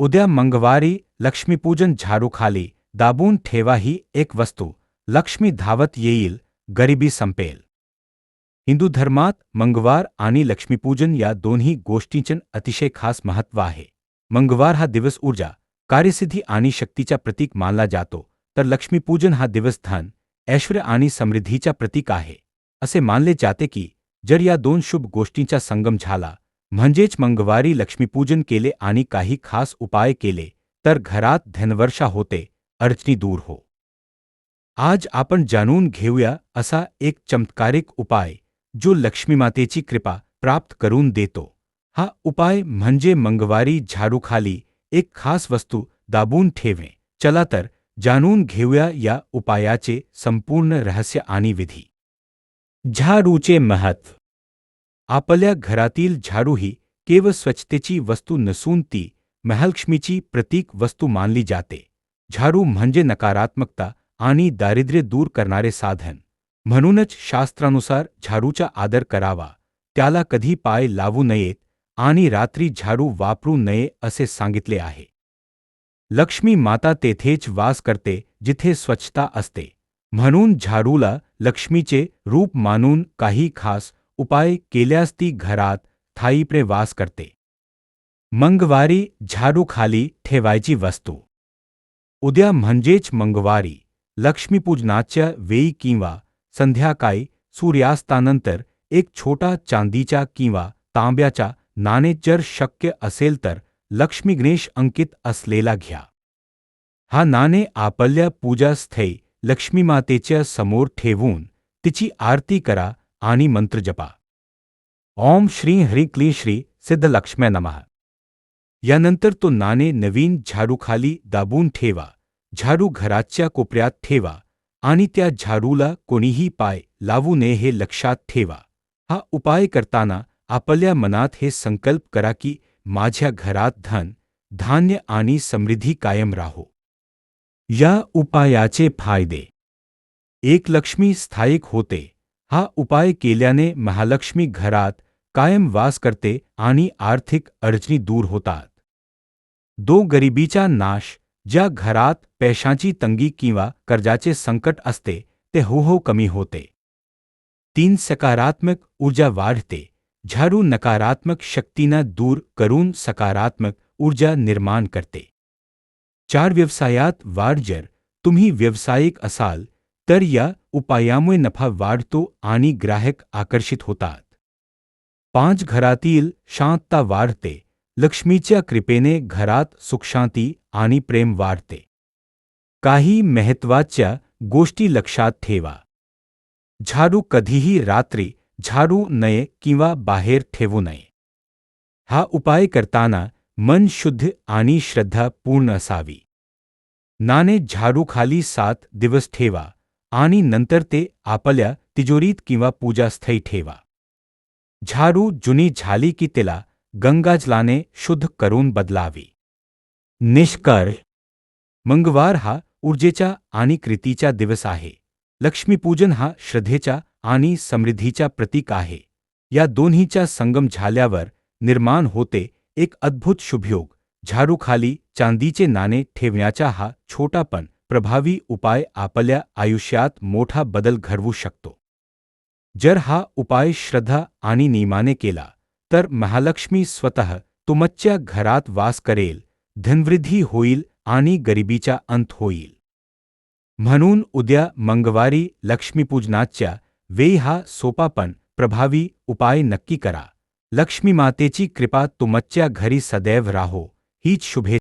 उद्या मंगळवारी लक्ष्मीपूजन झाडूखाली दाबून ठेवा ही एक वस्तू, लक्ष्मी धावत येईल, गरिबी संपेल. हिंदू धर्मात मंगळवार आणि लक्ष्मीपूजन या दोन्ही गोष्टींचे अतिशय खास महत्त्व आहे. मंगवार हा दिवस ऊर्जा, कार्यसिद्धी आणि शक्तीचा प्रतीक मानला जातो, तर लक्ष्मीपूजन हा दिवस धन, ऐश्वर आणि समृद्धीचा प्रतीक आहे, असे मानले जाते की, जर या दोन शुभ गोष्टींचा संगम झाला म्हणजेच मंगळवारी लक्ष्मीपूजन केले आणि काही खास उपाय केले तर घरात धनवर्षा होते अडचणी दूर हो। आज आपण जाणून घेऊया असा एक चमत्कारिक उपाय, जो लक्ष्मीमातेची कृपा प्राप्त करून देतो. हा उपाय म्हणजे मंगळवारी झाडूखाली एक खास वस्तू दाबून ठेवे. चला तर जाणून घेऊया या उपायाचे संपूर्ण रहस्य आणि विधी. झाडूचे महत्व आपल्या घरातील झाडूही केवळ स्वच्छतेची वस्तू नसून ती महालक्ष्मीची प्रतीक वस्तू मानली जाते. झाडू म्हणजे नकारात्मकता आणि दारिद्र्य दूर करणारे साधन. म्हणूनच शास्त्रानुसार झाडूचा आदर करावा त्याला कधी पाय लावू नयेत आणि रात्री झाडू वापरू नये असे सांगितले आहे. लक्ष्मी माता तेथेच वास करते जिथे स्वच्छता असते. म्हणून झाडूला लक्ष्मीचे रूप मानून काही खास उपाय केल्यास ती घरात स्थायीपणे वास करते. मंगवारी झाडू खाली ठेवायची वस्तू. उद्या म्हणजेच मंगळवारी लक्ष्मीपूजनाच्या वेळी किंवा संध्याकाळी सूर्यास्तानंतर एक छोटा चांदीचा किंवा तांब्याचा नाणे जर शक्य असेल तर लक्ष्मी गणेश अंकित असलेला घ्या. हा नाणे आपल्या पूजास्थळी लक्ष्मीमातेच्या समोर ठेवून तिची आरती करा आणि मंत्र जपा। ओम श्री हरी क्ली श्री सिद्ध लक्ष्म्या नमः। यानंतर तो नाने नवीन झाडूखाली दाबून ठेवा, झाडू घराच्या कोपऱ्यात ठेवा, आणि त्या झाडूला कोणीही पाय लावू नये हे लक्षात ठेवा. हा उपाय करताना आपल्या मनात हे संकल्प करा की माझ्या घरात धन, धान्य आणि समृद्धी कायम राहो. या उपायाचे फ़ायदे. एक लक्ष्मी स्थायिक होते. हा उपाय केल्याने महालक्ष्मी घरात कायम वास करते आणि आर्थिक अडचणी दूर होतात. दो गरिबीचा नाश, ज्या घरात पैशांची तंगी किंवा कर्जाचे संकट असते, ते हो कमी होते. तीन सकारात्मक ऊर्जा वाढते, झाडू नकारात्मक शक्तींना दूर करून सकारात्मक ऊर्जा निर्माण करते. चार व्यवसायात वाढ जर, तुम्ही व्यावसायिक असाल तर या उपायामुळे नफा वाढतो आणि ग्राहक आकर्षित होतात. पाच घरातील शांतता वाढते, लक्ष्मीच्या कृपेने घरात सुखशांती आणि प्रेम वाढते. काही महत्वाच्या गोष्टी लक्षात ठेवा. झाडू कधीही रात्री झाडू नये किंवा बाहेर ठेवू नये. हा उपाय करताना मन शुद्ध आणि श्रद्धा पूर्ण असावी. नाणे झाडूखाली सात दिवस ठेवा. आणि नंतर ते आपल्या तिजोरीत किंवा पूजास्थळी ठेवा. झाडू जुनी झाली की तिला गंगाजलाने शुद्ध करून बदलावी. निष्कर्ष. मंगवार हा ऊर्जेचा आणि कृतीचा दिवस आहे. लक्ष्मीपूजन हा श्रद्धेचा आणि समृद्धीचा प्रतीक आहे. या दोन्हीचा संगम झाल्यावर निर्माण होते एक अद्भुत शुभयोग. झाडूखाली चांदीचे नाणे ठेवण्याचा हा छोटा पण प्रभावी उपाय आपल्या आयुष्यात मोठा बदल घडवू शकतो. जर हा उपाय श्रद्धा आणि नियमाने केला तर महालक्ष्मी स्वतः तुमच्या घरात वास करेल धनवृद्धी होईल आणि गरिबीचा अंत होईल. म्हणून उद्या मंगवारी लक्ष्मीपूजनाच्या वेळी हा सोपा पण प्रभावी उपाय नक्की करा. लक्ष्मी मातेची कृपा तुमच्या घरी सदैव राहो. हीच शुभे